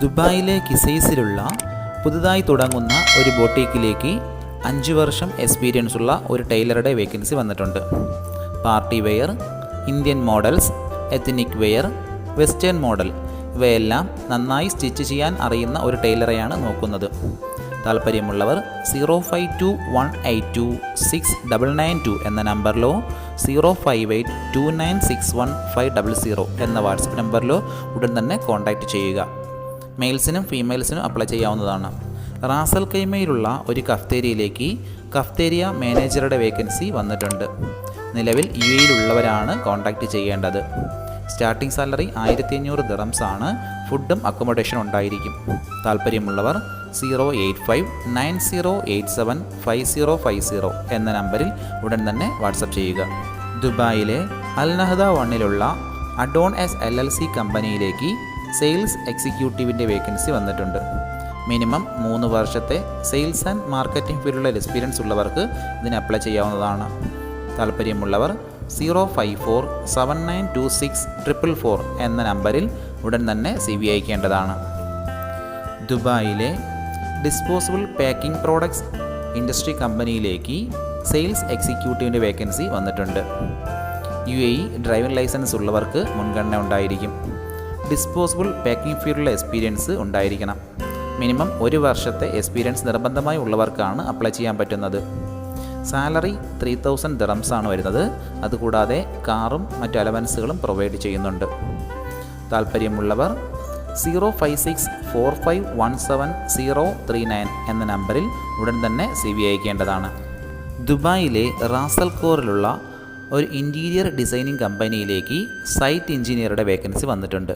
ദുബായിലെ കിസൈസിലുള്ള പുതുതായി തുടങ്ങുന്ന ഒരു ബോട്ടീക്കിലേക്ക് അഞ്ച് വർഷം എക്സ്പീരിയൻസ് ഉള്ള ഒരു ടൈലറുടെ വേക്കൻസി വന്നിട്ടുണ്ട്. Party wear Indian models ethnic wear western model ഇവയെല്ലാം നന്നായി സ്റ്റിച്ച് ചെയ്യാൻ അറിയുന്ന ഒരു ടൈലറെയാണ് നോക്കുന്നത്. താല്പര്യമുള്ളവർ zero five two one eight two six double nine two എന്ന നമ്പറിലോ zero five eight two nine six one five double zero എന്ന വാട്സപ്പ് നമ്പറിലോ ഉടൻ തന്നെ കോൺടാക്റ്റ് ചെയ്യുക. മെയിൽസിനും ഫീമെയിൽസിനും അപ്ലൈ ചെയ്യാവുന്നതാണ്. റാസൽ കൈമയിലുള്ള ഒരു കഫ്തേരിയയിലേക്ക് കഫ്തേരിയ മാനേജറുടെ വേക്കൻസി വന്നിട്ടുണ്ട്. നിലവിൽ യു എയിലുള്ളവരാണ് കോൺടാക്റ്റ് ചെയ്യേണ്ടത്. സ്റ്റാർട്ടിംഗ് സാലറി ആയിരത്തി അഞ്ഞൂറ് ദിറംസ് ആണ് ഫുഡും അക്കോമഡേഷനും ഉണ്ടായിരിക്കും. താല്പര്യമുള്ളവർ zero eight five nine zero eight seven five zero five zero എന്ന നമ്പറിൽ ഉടൻ തന്നെ വാട്സപ്പ് ചെയ്യുക. ദുബായിലെ Al Nahda വണ്ണിലുള്ള Adorn S L L C കമ്പനിയിലേക്ക് സെയിൽസ് എക്സിക്യൂട്ടീവിന്റെ വേക്കൻസി വന്നിട്ടുണ്ട്. മിനിമം മൂന്ന് വർഷത്തെ സെയിൽസ് ആൻഡ് മാർക്കറ്റിംഗ് ഫീൽഡിലുള്ള എക്സ്പീരിയൻസ് ഉള്ളവർക്ക് ഇതിന് അപ്ലൈ ചെയ്യാവുന്നതാണ്. താല്പര്യമുള്ളവർ zero five four seven nine two six triple four എന്ന നമ്പറിൽ ഉടൻ തന്നെ സി വി അയക്കേണ്ടതാണ്. ദുബായിലെ ഡിസ്പോസിബിൾ പാക്കിംഗ് പ്രോഡക്ട്സ് ഇൻഡസ്ട്രി കമ്പനിയിലേക്ക് സെയിൽസ് എക്സിക്യൂട്ടീവിന്റെ വേക്കൻസി വന്നിട്ടുണ്ട്. യു എ ഡ്രൈവിംഗ് ലൈസൻസ് ഉള്ളവർക്ക് മുൻഗണന ഉണ്ടായിരിക്കും. ഡിസ്പോസിബിൾ പാക്കിംഗ് ഫീൽഡിലെ എക്സ്പീരിയൻസ് ഉണ്ടായിരിക്കണം. മിനിമം ഒരു വർഷത്തെ എക്സ്പീരിയൻസ് നിർബന്ധമായി ഉള്ളവർക്കാണ് അപ്ലൈ ചെയ്യാൻ പറ്റുന്നത്. സാലറി ത്രീ തൗസൻഡ് ആണ് വരുന്നത്. അതുകൂടാതെ കാറും മറ്റു അലവൻസുകളും പ്രൊവൈഡ് ചെയ്യുന്നുണ്ട്. താല്പര്യമുള്ളവർ zero five six four five one seven zero three nine എന്ന നമ്പറിൽ ഉടൻ തന്നെ സി വി അയക്കേണ്ടതാണ്. ദുബായിലെ റാസൽകോറിലുള്ള ഒരു ഇന്റീരിയർ ഡിസൈനിങ് കമ്പനിയിലേക്ക് സൈറ്റ് എഞ്ചിനീയറുടെ വേക്കൻസി വന്നിട്ടുണ്ട്.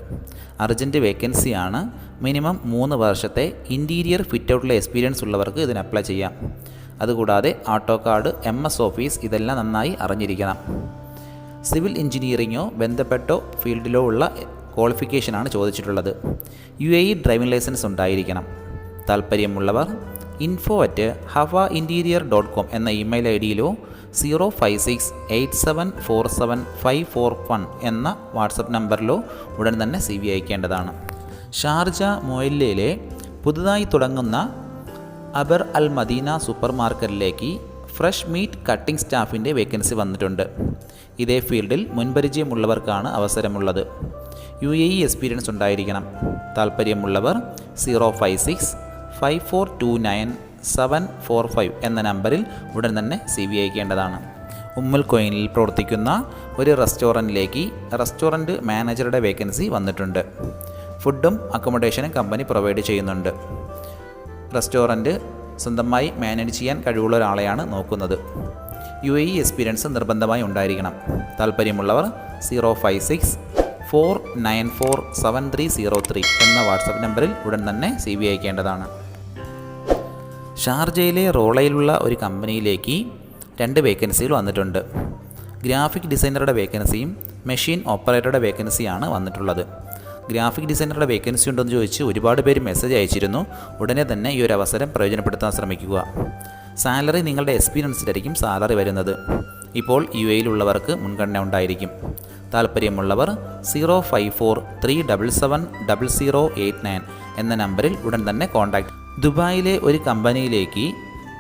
അർജന്റ് വേക്കൻസിയാണ് മിനിമം മൂന്ന് വർഷത്തെ ഇന്റീരിയർ ഫിറ്റ് ഔട്ടിലെ എക്സ്പീരിയൻസ് ഉള്ളവർക്ക് ഇതിന് അപ്ലൈ ചെയ്യാം. അതുകൂടാതെ ആട്ടോ കാർഡ് എം എസ് ഓഫീസ് ഇതെല്ലാം നന്നായി അറിഞ്ഞിരിക്കണം. സിവിൽ എഞ്ചിനീയറിങ്ങോ ബന്ധപ്പെട്ടോ ഫീൽഡിലോ ഉള്ള ക്വാളിഫിക്കേഷനാണ് ചോദിച്ചിട്ടുള്ളത്. U A E driving licence ഉണ്ടായിരിക്കണം. താല്പര്യമുള്ളവർ info at Hawa interior dot com എന്ന email I ഡിയിലോ zero five six eight seven four seven five four one എന്ന വാട്സപ്പ് നമ്പറിലോ ഉടൻ തന്നെ സി വി അയക്കേണ്ടതാണ്. ഷാർജ മൊയല്ലയിലെ പുതുതായി തുടങ്ങുന്ന അബർ അൽ മദീന സൂപ്പർ മാർക്കറ്റിലേക്ക് ഫ്രഷ് മീറ്റ് കട്ടിംഗ് സ്റ്റാഫിന്റെ വേക്കൻസി വന്നിട്ടുണ്ട്. ഇതേ ഫീൽഡിൽ മുൻപരിചയമുള്ളവർക്കാണ് അവസരമുള്ളത്. യു എ ഇ എക്സ്പീരിയൻസ് ഉണ്ടായിരിക്കണം. താല്പര്യമുള്ളവർ zero five six five four two nine seven four five എന്ന നമ്പറിൽ ഉടൻ തന്നെ സി വി അയക്കേണ്ടതാണ്. ഉമ്മൽ കോയിനിൽ പ്രവർത്തിക്കുന്ന ഒരു റെസ്റ്റോറന്റിലേക്ക് റെസ്റ്റോറന്റ് മാനേജറുടെ വേക്കൻസി വന്നിട്ടുണ്ട്. ഫുഡും അക്കോമഡേഷനും കമ്പനി പ്രൊവൈഡ് ചെയ്യുന്നുണ്ട്. റെസ്റ്റോറന്റ് സ്വന്തമായി മാനേജ് ചെയ്യാൻ കഴിവുള്ള ഒരാളെയാണ് നോക്കുന്നത്. യു എ ഇ എക്സ്പീരിയൻസ് നിർബന്ധമായി ഉണ്ടായിരിക്കണം. താല്പര്യമുള്ളവർ zero five six four nine four seven three zero three എന്ന വാട്സപ്പ് നമ്പറിൽ ഉടൻ തന്നെ സി വി അയക്കേണ്ടതാണ്. ഷാർജയിലെ റോളയിലുള്ള ഒരു കമ്പനിയിലേക്ക് രണ്ട് വേക്കൻസികൾ വന്നിട്ടുണ്ട്. ഗ്രാഫിക് ഡിസൈനറുടെ വേക്കൻസിയും മെഷീൻ ഓപ്പറേറ്ററുടെ വേക്കൻസിയാണ് വന്നിട്ടുള്ളത്. ഗ്രാഫിക് ഡിസൈനറുടെ വേക്കൻസി ഉണ്ടെന്ന് ചോദിച്ച് ഒരുപാട് പേര് മെസ്സേജ് അയച്ചിരുന്നു. ഉടനെ തന്നെ ഈ ഒരു അവസരം പ്രയോജനപ്പെടുത്താൻ ശ്രമിക്കുക. സാലറി നിങ്ങളുടെ എക്സ്പീരിയൻസിലായിരിക്കും സാലറി വരുന്നത്. ഇപ്പോൾ യു എയിലുള്ളവർക്ക് മുൻഗണന ഉണ്ടായിരിക്കും. താല്പര്യമുള്ളവർ zero five four three double seven double zero eight nine എന്ന നമ്പറിൽ ഉടൻ തന്നെ കോൺടാക്ട് ദുബായിലെ ഒരു കമ്പനിയിലേക്ക്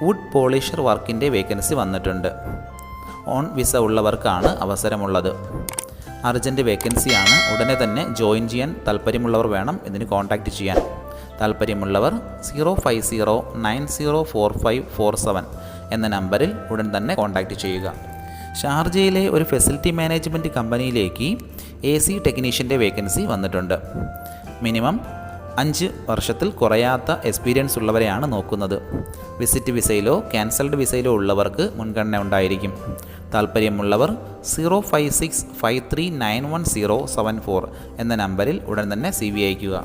വുഡ് പോളിഷർ വർക്കിന്റെ വേക്കൻസി വന്നിട്ടുണ്ട്. ഓൺ വിസ ഉള്ളവർക്കാണ് അവസരമുള്ളത്. അർജന്റ് വേക്കൻസിയാണ് ഉടനെ തന്നെ ജോയിൻ ചെയ്യാൻ താല്പര്യമുള്ളവർ വേണം ഇതിന് കോൺടാക്റ്റ് ചെയ്യാൻ. താല്പര്യമുള്ളവർ zero five zero nine zero four five four seven എന്ന നമ്പറിൽ ഉടൻ തന്നെ കോൺടാക്റ്റ് ചെയ്യുക. ഷാർജയിലെ ഒരു ഫെസിലിറ്റി മാനേജ്മെന്റ് കമ്പനിയിലേക്ക് എ സി ടെക്നീഷ്യന്റെ വേക്കൻസി വന്നിട്ടുണ്ട്. മിനിമം അഞ്ച് വർഷത്തിൽ കുറയാത്ത എക്സ്പീരിയൻസ് ഉള്ളവരെയാണ് നോക്കുന്നത്. വിസിറ്റ് വിസയിലോ ക്യാൻസൽഡ് വിസയിലോ ഉള്ളവർക്ക് മുൻഗണന ഉണ്ടായിരിക്കും. താല്പര്യമുള്ളവർ zero five six five three nine one zero seven four എന്ന നമ്പറിൽ ഉടൻ തന്നെ സി വി അയക്കുക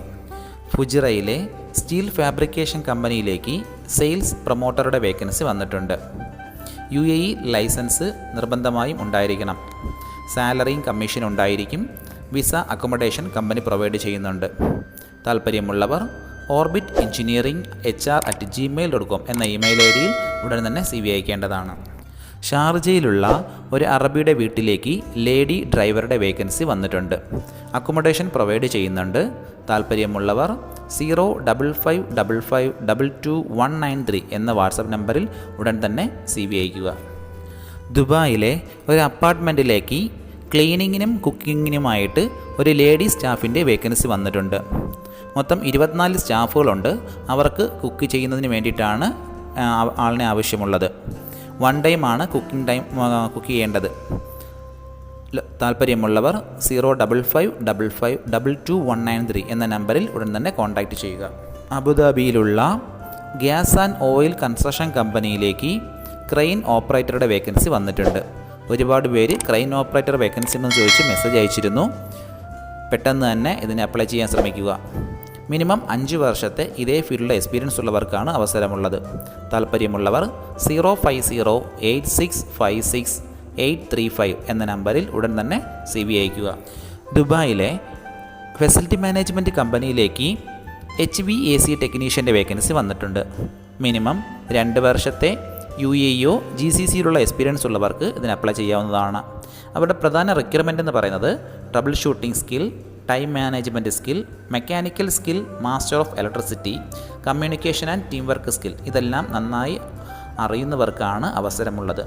ഫുജിറയിലെ സ്റ്റീൽ ഫാബ്രിക്കേഷൻ കമ്പനിയിലേക്ക് സെയിൽസ് പ്രൊമോട്ടറുടെ വേക്കൻസി വന്നിട്ടുണ്ട്. യു എ ഇ ലൈസൻസ് നിർബന്ധമായും ഉണ്ടായിരിക്കണം. സാലറിയും കമ്മീഷനും ഉണ്ടായിരിക്കും. വിസ അക്കോമഡേഷൻ കമ്പനി പ്രൊവൈഡ് ചെയ്യുന്നുണ്ട്. താല്പര്യമുള്ളവർ orbit engineering H R at Gmail dot com എന്ന ഇമെയിൽ ഐ ഡിയിൽ ഉടൻ തന്നെ സി വി അയക്കേണ്ടതാണ്. ഷാർജയിലുള്ള ഒരു അറബിയുടെ വീട്ടിലേക്ക് ലേഡി ഡ്രൈവറുടെ വേക്കൻസി വന്നിട്ടുണ്ട്. അക്കോമഡേഷൻ പ്രൊവൈഡ് ചെയ്യുന്നുണ്ട്. താല്പര്യമുള്ളവർ zero double five double five double two one nine three എന്ന വാട്സപ്പ് നമ്പറിൽ ഉടൻ തന്നെ സി വി അയക്കുക ദുബായിലെ ഒരു അപ്പാർട്ട്മെന്റിലേക്ക് ക്ലീനിങ്ങിനും കുക്കിങ്ങിനുമായിട്ട് ഒരു ലേഡി സ്റ്റാഫിന്റെ വേക്കൻസി വന്നിട്ടുണ്ട്. മൊത്തം ഇരുപത്തിനാല് സ്റ്റാഫുകളുണ്ട്. അവർക്ക് കുക്ക് ചെയ്യുന്നതിന് വേണ്ടിയിട്ടാണ് ആളിനെ ആവശ്യമുള്ളത്. വൺ ടൈമാണ് കുക്കിംഗ് ടൈം കുക്ക് ചെയ്യേണ്ടത്. താല്പര്യമുള്ളവർ zero double five double five double two one nine three എന്ന നമ്പറിൽ ഉടൻ തന്നെ കോൺടാക്റ്റ് ചെയ്യുക. അബുദാബിയിലുള്ള ഗ്യാസ് ആൻഡ് ഓയിൽ കൺസ്ട്രക്ഷൻ കമ്പനിയിലേക്ക് ക്രെയിൻ ഓപ്പറേറ്ററുടെ വേക്കൻസി വന്നിട്ടുണ്ട്. ഒരുപാട് പേര് ക്രെയിൻ ഓപ്പറേറ്റർ വേക്കൻസി എന്ന് ചോദിച്ച് മെസ്സേജ് അയച്ചിരുന്നു. പെട്ടെന്ന് തന്നെ ഇതിനെ അപ്ലൈ ചെയ്യാൻ ശ്രമിക്കുക. മിനിമം അഞ്ച് വർഷത്തെ ഇതേ ഫീൽഡിൽ എക്സ്പീരിയൻസ് ഉള്ളവർക്കാണ് അവസരമുള്ളത്. താല്പര്യമുള്ളവർ zero five zero eight six five six eight three five എന്ന നമ്പറിൽ ഉടൻ തന്നെ സി വി അയക്കുക ദുബായിലെ ഫെസിലിറ്റി മാനേജ്മെന്റ് കമ്പനിയിലേക്ക് എച്ച് വി എ സി ടെക്നീഷ്യന്റെ വേക്കൻസി വന്നിട്ടുണ്ട്. മിനിമം രണ്ട് വർഷത്തെ U A or G C സിയിലുള്ള experience ഉള്ളവർക്ക് ഇതിന് അപ്ലൈ ചെയ്യാവുന്നതാണ്. അവരുടെ പ്രധാന റിക്വയർമെന്റ് എന്ന് പറയുന്നത് trouble shooting skill time management skill mechanical skill master of electricity communication and team work skill. ഇതെല്ലാം നന്നായി അറിയുന്നവർക്കാണ് അവസരമുള്ളത്.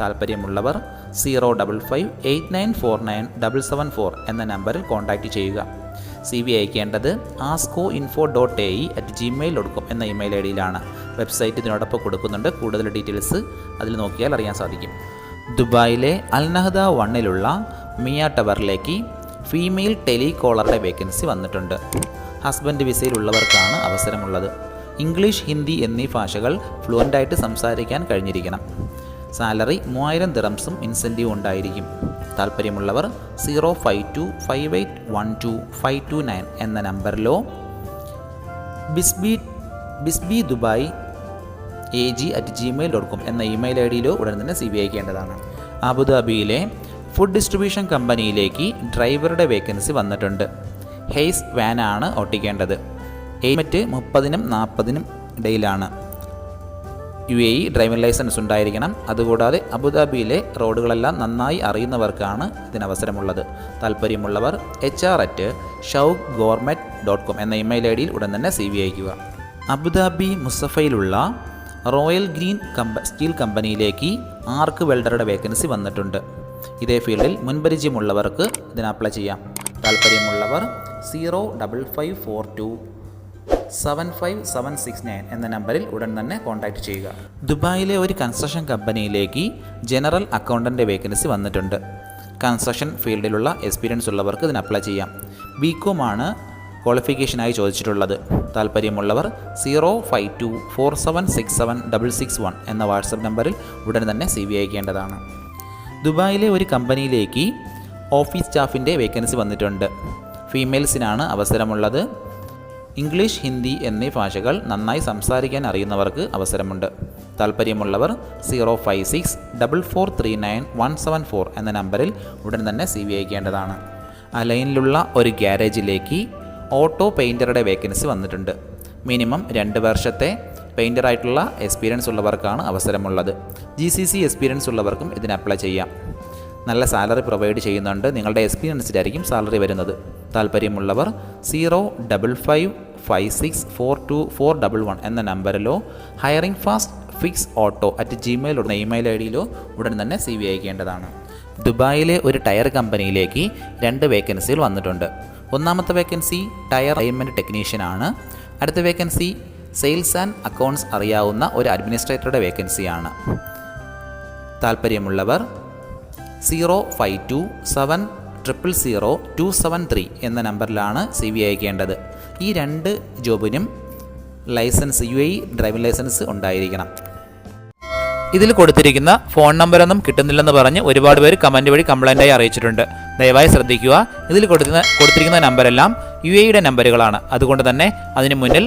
താല്പര്യമുള്ളവർ zero double five eight nine four nine double seven four എന്ന നമ്പറിൽ കോൺടാക്റ്റ് ചെയ്യുക. C V അയക്കേണ്ടത് Asco info dot A E at Gmail dot എന്ന email I ഡിയിലാണ് website ഇതിനോടൊപ്പം കൊടുക്കുന്നുണ്ട്. കൂടുതൽ ഡീറ്റെയിൽസ് അതിൽ നോക്കിയാൽ അറിയാൻ സാധിക്കും. ദുബായിലെ അൽനഹദ വണ്ണിലുള്ള മിയ ടവറിലേക്ക് ഫീമെയിൽ ടെലികോളറുടെ വേക്കൻസി വന്നിട്ടുണ്ട്. ഹസ്ബൻഡ് വിസയിലുള്ളവർക്കാണ് അവസരമുള്ളത്. ഇംഗ്ലീഷ് ഹിന്ദി എന്നീ ഭാഷകൾ ഫ്ലുവന്റായിട്ട് സംസാരിക്കാൻ കഴിഞ്ഞിരിക്കണം. സാലറി മൂവായിരം ദിറംസും ഇൻസെന്റീവ് ഉണ്ടായിരിക്കും. താല്പര്യമുള്ളവർ zero five two five eight one two five two nine എന്ന നമ്പറിലോ bizbee bizbee Dubai A G at Gmail dot com എന്ന ഇമെയിൽ ഐ ഡിയിലോ ഉടൻ തന്നെ സി ബി അയക്കേണ്ടതാണ് അബുദാബിയിലെ ഫുഡ് ഡിസ്ട്രിബ്യൂഷൻ കമ്പനിയിലേക്ക് ഡ്രൈവറുടെ വേക്കൻസി വന്നിട്ടുണ്ട്. ഹെയ്സ് വാനാണ് ഓട്ടിക്കേണ്ടത് എയ്മറ്റ് മുപ്പതിനും നാൽപ്പതിനും ഇടയിലാണ്. U A E driving licence ഉണ്ടായിരിക്കണം. അതുകൂടാതെ അബുദാബിയിലെ റോഡുകളെല്ലാം നന്നായി അറിയുന്നവർക്കാണ് ഇതിനവസരമുള്ളത്. താല്പര്യമുള്ളവർ H R at Shouk gourmet dot com എന്ന ഇമെയിൽ ഐ ഡിയിൽ ഉടൻ തന്നെ സി വി അയക്കുക അബുദാബി മുസഫയിലുള്ള റോയൽ ഗ്രീൻ കമ്പ സ്റ്റീൽ കമ്പനിയിലേക്ക് ആർക്ക് വെൽഡറുടെ വേക്കൻസി വന്നിട്ടുണ്ട്? ഇതേ ഫീൽഡിൽ മുൻപരിചയമുള്ളവർക്ക് ഇതിന് അപ്ലൈ ചെയ്യാം. താല്പര്യമുള്ളവർ zero double five four two seven five seven six nine എന്ന നമ്പറിൽ ഉടൻ തന്നെ കോൺടാക്റ്റ് ചെയ്യുക. ദുബായിലെ ഒരു കൺസ്ട്രക്ഷൻ കമ്പനിയിലേക്ക് ജനറൽ അക്കൗണ്ടന്റെ വേക്കൻസി വന്നിട്ടുണ്ട്. കൺസ്ട്രക്ഷൻ ഫീൽഡിലുള്ള എക്സ്പീരിയൻസ് ഉള്ളവർക്ക് ഇതിന് അപ്ലൈ ചെയ്യാം. ബി ആണ് ക്വാളിഫിക്കേഷനായി ചോദിച്ചിട്ടുള്ളത്. താല്പര്യമുള്ളവർ zero five two four seven six seven double six one എന്ന വാട്സപ്പ് നമ്പറിൽ ഉടൻ തന്നെ സി വി അയക്കേണ്ടതാണ്. ദുബായിലെ ഒരു കമ്പനിയിലേക്ക് ഓഫീസ് സ്റ്റാഫിന്റെ വേക്കൻസി വന്നിട്ടുണ്ട്. ഫീമെയിൽസിനാണ് അവസരമുള്ളത്. ഇംഗ്ലീഷ് ഹിന്ദി എന്നീ ഭാഷകൾ നന്നായി സംസാരിക്കാൻ അറിയുന്നവർക്ക് അവസരമുണ്ട്. താല്പര്യമുള്ളവർ zero five six double four three nine one seven four എന്ന നമ്പറിൽ ഉടൻ തന്നെ സി വി അയക്കേണ്ടതാണ്. അലൈനിലുള്ള ഒരു ഗ്യാരേജിലേക്ക് ഓട്ടോ പെയിന്ററുടെ വേക്കൻസി വന്നിട്ടുണ്ട്. മിനിമം രണ്ട് വർഷത്തെ പെയിന്ററായിട്ടുള്ള എക്സ്പീരിയൻസ് ഉള്ളവർക്കാണ് അവസരമുള്ളത്. ജി സി സി എക്സ്പീരിയൻസ് ഉള്ളവർക്കും ഇതിന് അപ്ലൈ ചെയ്യാം. നല്ല സാലറി പ്രൊവൈഡ് ചെയ്യുന്നുണ്ട്. നിങ്ങളുടെ എക്സ്പീരിയൻസിലായിരിക്കും സാലറി വരുന്നത്. താല്പര്യമുള്ളവർ zero double five five six four two four double one എന്ന നമ്പറിലോ hiring fast fix auto at Gmail email I ഡിയിലോ ഉടൻ തന്നെ സി വി അയക്കേണ്ടതാണ്. ദുബായിലെ ഒരു ടയർ കമ്പനിയിലേക്ക് രണ്ട് വേക്കൻസികൾ വന്നിട്ടുണ്ട്. ഒന്നാമത്തെ വേക്കൻസി ടയർ അലൈൻമെന്റ് ടെക്നീഷ്യനാണ് അടുത്ത വേക്കൻസി സെയിൽസ് ആൻഡ് അക്കൗണ്ട്സ് അറിയാവുന്ന ഒരു അഡ്മിനിസ്ട്രേറ്ററുടെ വേക്കൻസിയാണ്. താല്പര്യമുള്ളവർ zero five two seven triple zero two seven three എന്ന നമ്പറിലാണ് സി വി അയക്കേണ്ടത്. ഈ രണ്ട് ജോബിനും licence U A driving licence ഉണ്ടായിരിക്കണം. ഇതിൽ കൊടുത്തിരിക്കുന്ന ഫോൺ നമ്പറൊന്നും കിട്ടുന്നില്ലെന്ന് പറഞ്ഞ് ഒരുപാട് പേര് കമന്റ് വഴി കംപ്ലൈന്റായി അറിയിച്ചിട്ടുണ്ട്. ദയവായി ശ്രദ്ധിക്കുക. ഇതിൽ കൊടുക്കുന്ന കൊടുത്തിരിക്കുന്ന നമ്പരെല്ലാം യു എയുടെ നമ്പറുകളാണ്. അതുകൊണ്ട് തന്നെ അതിന് മുന്നിൽ